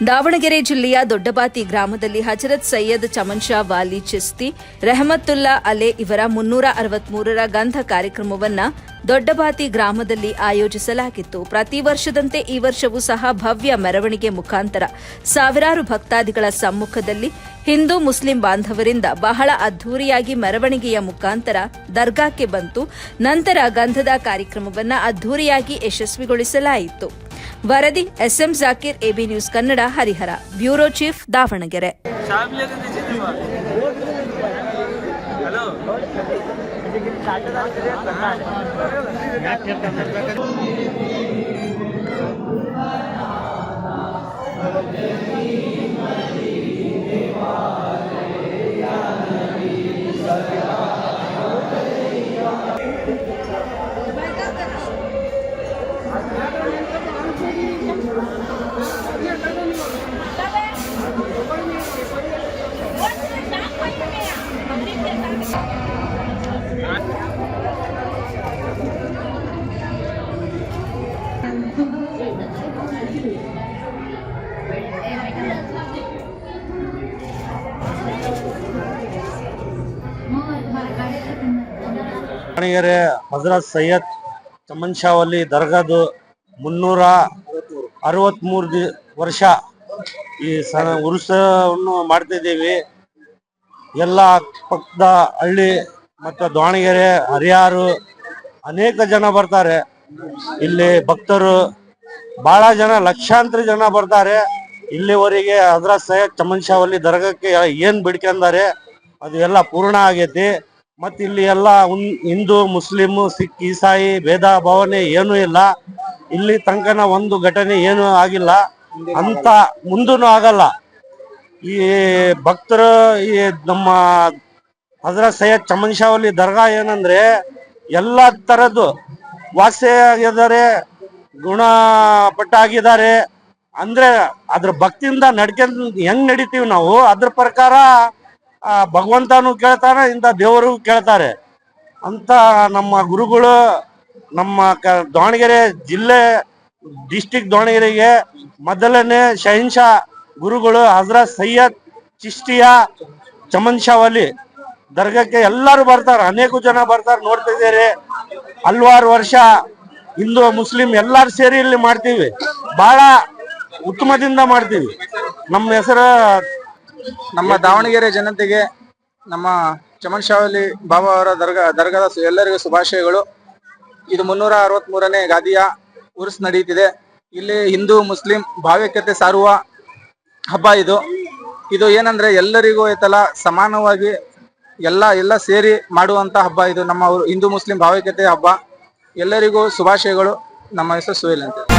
ದಾವಣಗೆರೆ ಜಿಲ್ಲೆಯ ದೊಡ್ಡಬಾತಿ ಗ್ರಾಮದಲ್ಲಿ ಹಜರತ್ ಸೈಯದ್ ಚಮನ್ ಶಾ ವಾಲಿ ಚಿಸ್ತಿ, ರೆಹಮತ್ತುಲ್ಲಾ ಅಲೆ ಇವರ ಮುನ್ನೂರ ಅರವತ್ಮೂರರ ಗಂಧ ಕಾರ್ಯಕ್ರಮವನ್ನ ದೊಡ್ಡಬಾತಿ ಗ್ರಾಮದಲ್ಲಿ ಆಯೋಜಿಸಲಾಗಿತ್ತು. ಪ್ರತಿ ವರ್ಷದಂತೆ ಈ ವರ್ಷವೂ ಸಹ ಭವ್ಯ ಮೆರವಣಿಗೆ ಮುಖಾಂತರ ಸಾವಿರಾರು ಭಕ್ತಾದಿಗಳ ಸಮ್ಮುಖದಲ್ಲಿ ಹಿಂದೂ ಮುಸ್ಲಿಂ ಬಾಂಧವರಿಂದ ಬಹಳ ಅದ್ದೂರಿಯಾಗಿ ಮೆರವಣಿಗೆಯ ಮುಖಾಂತರ ದರ್ಗಾಕ್ಕೆ ಬಂತು. ನಂತರ ಗಂಧದ ಕಾರ್ಯಕ್ರಮವನ್ನು ಅದ್ದೂರಿಯಾಗಿ ಯಶಸ್ವಿಗೊಳಿಸಲಾಯಿತು. ವರದಿ SM Zakir AB news Kannada Harihara bureau chief Davanagere Yeah. Davanagere Hazrat Syed Chaman Shavalli ದರ್ಗಾದು ಮುನ್ನೂರ ಅರವತ್ಮೂರು ದಿ ವರ್ಷ ಈ ಸ ಉರುಸವನ್ನು ಮಾಡ್ತಿದ್ದೀವಿ ಎಲ್ಲ ಪಕ್ಕದ ಹಳ್ಳಿ ಮತ್ತು ದಾವಣಗೆರೆ, ಹರಿಯಾರು ಅನೇಕ ಜನ ಬರ್ತಾರೆ. ಇಲ್ಲಿ ಭಕ್ತರು ಬಹಳ ಜನ, ಲಕ್ಷಾಂತರ ಜನ ಬರ್ತಾರೆ. ಇಲ್ಲಿವರೆಗೆ ಅದರ ಸಹ ಚಮನ್ಶಾವಲ್ಲಿ ದರ್ಗಕ್ಕೆ ಏನು ಬಿಡ್ಕೊಂಡಾರೆ ಅದು ಎಲ್ಲ ಪೂರ್ಣ ಆಗೈತಿ. ಮತ್ತು ಇಲ್ಲಿ ಎಲ್ಲ ಹಿಂದೂ ಮುಸ್ಲಿಂ ಸಿಖ್ ಈಸಾಯಿ ಭೇದ, ಭಾವನೆ ಏನೂ ಇಲ್ಲ. ಇಲ್ಲಿ ತನಕನ ಒಂದು ಘಟನೆ ಏನೂ ಆಗಿಲ್ಲ. ಅಂತ ಮುಂದೂ ಆಗಲ್ಲ. ಈ ಭಕ್ತರು ಈ ನಮ್ಮ ಅದರ ಸೈಯದ್ ಚಮನ್ ಶಾವಲಿ ದರ್ಗಾ ಏನಂದ್ರೆ ಎಲ್ಲ ತರದ್ದು ವಾಸಿ ಆಗಿದ್ದಾರೆ ಗುಣಪಟ್ಟಾಗಿದ್ದಾರೆ. ಅಂದ್ರೆ ಅದ್ರ ಭಕ್ತಿಯಿಂದ ನಡ್ಕೊಂಡ್ ಹೆಂಗ್ ನಡಿತೀವಿ ನಾವು? ಅದ್ರ ಪ್ರಕಾರ ಭಗವಂತನು ಕೇಳ್ತಾನೆ, ಇಂಥ ದೇವರು ಕೇಳ್ತಾರೆ. ಅಂತ ನಮ್ಮ ಗುರುಗಳು ನಮ್ಮ ದಾವಣಗೆರೆ ಜಿಲ್ಲೆ ಡಿಸ್ಟಿಕ್ ದಾವಣಗೆರೆಗೆ ಮೊದಲನೇ ಶಹಿನ್ಶಾ ಗುರುಗಳು ಹಜರತ್ ಸೈಯದ್ ಚಿಷ್ಟಿಯಾ ಚಮನ್ ಶಾ ದರ್ಗಕ್ಕೆ ಎಲ್ಲರೂ ಬರ್ತಾರೆ, ಅನೇಕ ಜನ ಬರ್ತಾರೆ ನೋಡ್ತಿದ್ದೀರಿ ಹಲ್ವಾರು ವರ್ಷ ಹಿಂದೂ, ಮುಸ್ಲಿಂ ಎಲ್ಲಾರು ಸೇರಿ ಇಲ್ಲಿ ಮಾಡ್ತೀವಿ. ಬಹಳ ಉತ್ತಮದಿಂದ ಮಾಡ್ತೀವಿ. ನಮ್ಮ ಹೆಸರು ನಮ್ಮ ದಾವಣಗೆರೆ ಜನತೆಗೆ ನಮ್ಮ ಚಮನ್ ಶಾವಲಿ ಬಾಬಾ ಅವರ ದರ್ಗಾ, ದರ್ಗಾದ ಎಲ್ಲರಿಗೂ ಶುಭಾಶಯಗಳು. ಇದು ಮುನ್ನೂರ ಅರವತ್ ಮೂರನೇ ಗಾದಿಯ ಉರ್ಸ್ ನಡೆಯುತ್ತಿದೆ. ಇಲ್ಲಿ ಹಿಂದೂ, ಮುಸ್ಲಿಂ ಭಾವೈಕ್ಯತೆ ಸಾರುವ ಹಬ್ಬ ಇದು. ಇದು ಏನಂದ್ರೆ ಎಲ್ಲರಿಗೂ ಐತಲ್ಲ ಸಮಾನವಾಗಿ ಎಲ್ಲ ಎಲ್ಲ ಸೇರಿ ಮಾಡುವಂತ ಹಬ್ಬ ಇದು. ನಮ್ಮ ಹಿಂದೂ, ಮುಸ್ಲಿಂ ಭಾವೈಕ್ಯತೆ ಹಬ್ಬ. ಎಲ್ಲರಿಗೂ ಶುಭಾಶಯಗಳು. ನಮ್ಮ ಹೆಸರು ಸುಹೇಲ್ ಅಂತ